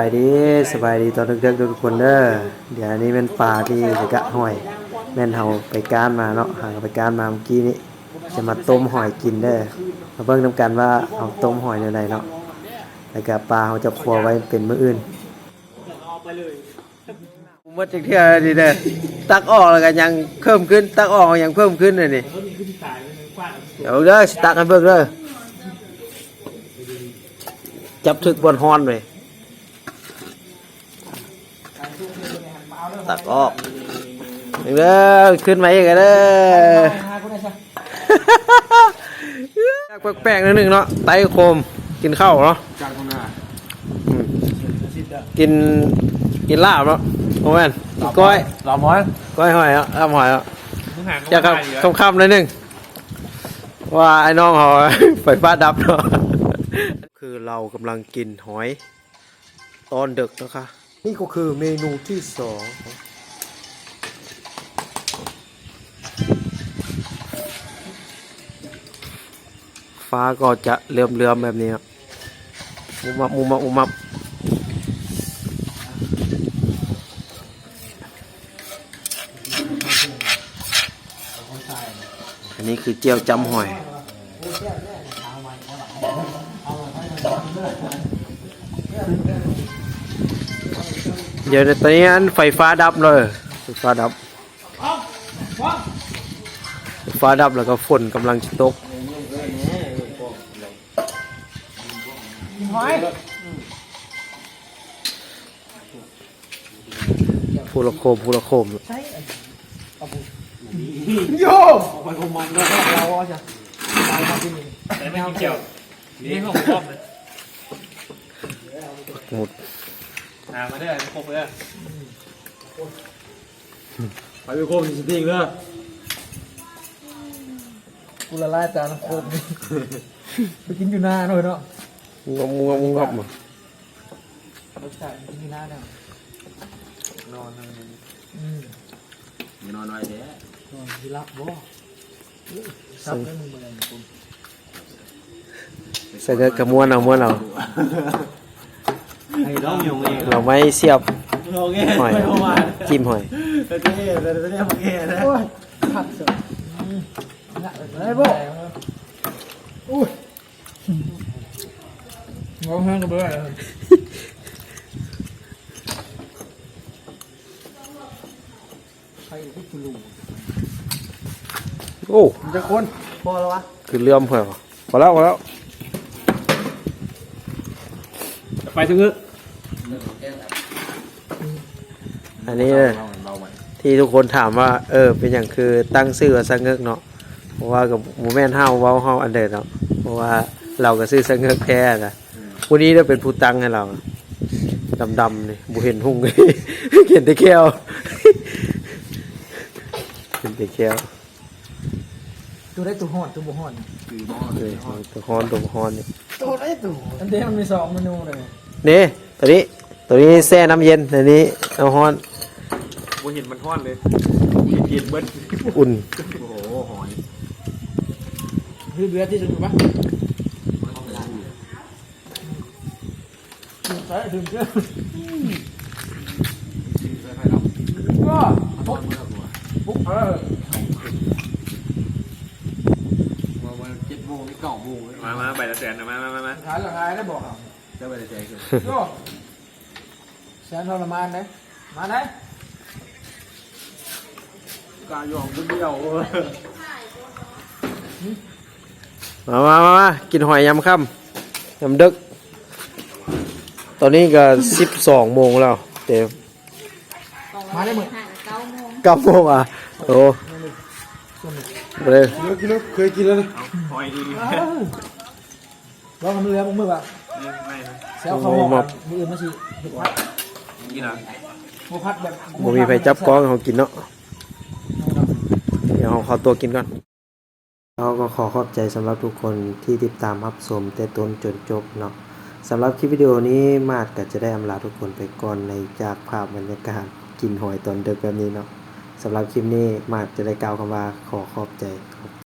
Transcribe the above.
บายดีสบายดีตอนเด็กๆทุกคนเด้อเดี๋ยวอันนี้เป็นปลาที่จะกะหอยแม่นเฮาไปก้านมาเนาะหาไปก้านมาเมื่อกี้นี้จะมาต้มหอยกินเด้อมาเบิ่งนํกันว่าเอาต้มหอยในใดเนาะแล้วก็ปลาเขาจะครัวไว้เป็นมื้ออื่นผมว่าจักเทื่อดีเด้อตักออกแล้วก็ยังเพิ่มขึ้นตักออกยังเพิ่มขึ้นเลยนี่เดี๋ยวเด้อสิตักให้เบิ่งเด้อจับถึกบนฮอนเลย ตักออกเด้อขึ้นมาอีกแล้วเด้อแปลกๆนิดนึงเนาะไตโคมกินข้าวเนาะจานข้างหน้าอืมกินกินลาบเนาะโอ้แม่นกินก้อยหลอมม้อยก้อยหอยเนาะลาบหอยเนาะมึงหางจะครับค่ำๆหนิดนึงว่าไอ้น้องเขาไฟฟ้าดับเนาะคือเรากำลังกินหอย ตอนดึกนะคะ นี่ก็คือเมนูที่สองฟ้าก็จะเลื่อมเลื่อมๆแบบนี้ครับมุมับมุมับมุมับอันนี้คือเจียวจำหอย เดี๋ยวตอนนี้อันไฟฟ้าดับเลยไฟฟ้าดับไฟฟ้าดับแล้วก็ฝนกำลังจะตกพูละโคมพูละโคมโยไปคมมันก็เราอะจ้ะแต่ไม่กินเกี่ยวนี่ของชอบเลยหมุด หามาได้ครบเลยไปไปครบจริงๆเลยกูละลายจานโคมนี่ไปกินอยู่หน้าหน่อยเนาะงงงงงงรสชาติกินอยู่หน้าเนี่ยนอนอืมนอนไว้เด้นอนที่รับบ่ซับได้มึงมาเลยคุณใส่เกลือกระมวนเอาม้วนเอา ไอ้น้องยงเองเราไม่เสียบโอเคหอยไปเข้ามาจิ้มหอยแต่ที่นี่แต่ที่นี่โอเคนะโอ้ยขัดเสือหนักเลยบ่อุ้ยงงแห้งกันเบื่อเลยใครที่คุณลุงโอ้จะคนพอแล้ววะคือเลื่อมเหรอพอแล้วพอแล้วไปถึงเงื้อ อันนี้เลยที่ทุกคนถามว่า เออ เป็นอย่างคือตั้งชื่อว่าสังเงกเนาะเพราะว่ากับหมูแม่นเฮาเว้าเฮาอันเดิมเนาะเพราะว่าเราก็ซื้อสังเงกแท้นะผู้นี้ได้เป็นผู้ตั้งให้เราดำๆนี่บุเห็นหุ่งเห็นแต่แก้วเห็นแต่แก้วตัวได้ตัวหอดตัวบ่หอดเลยตัวฮอนตัวฮอนนี่ตัวได้ตัวอันเดียวมันมีสองเมนูเลยนี่ตัวนี้ ตัวนี้แช่น้ำเย็นตัวนี้น้ำฮ้อนกูเห็นมันห้อนเลยกินเบิ้ลอุ่นโอ้โหหอยคือเบื่อที่สุดปะใช่ถึงเจ้าก็ปุ๊บปุ๊บเออมาวันเจ็ดโมงนี่เก้าโมงมามาไปละแสนนะมามามามาขายราคาได้บอกเอาจะไปละแสนคือก็ แสนทรมานนะมาไหนการยอมคนเดียวมามามามากินหอยยำค่ำยำดึก ตอนนี้ก็สิบสองโมงแล้วเดี๋ยวมาได้หมดเก้าโมงอะโอ้ไปเลยกินแล้วเคยกินแล้วหอยดีลองทำเรือมึงมือป่ะไม่นะเซลเขาบอกมืออื่นมาสิ บุกพัดกินอะบุกพัดแบบบ่มีไฟจับกล้องให้เขากินเนาะ เดี๋ยวเขาขอตัวกินก่อน เราก็ขอขอบใจสำหรับทุกคนที่ติดตามรับชมแต่ต้นจนจบเนาะสำหรับคลิปวิดีโอนี้มาดก็จะได้อำลาทุกคนไปก่อนในจากภาพบรรยากาศกินหอยตอนดึกแบบนี้เนาะสำหรับคลิปนี้มาดจะได้กล่าวคำว่าขอขอบใจ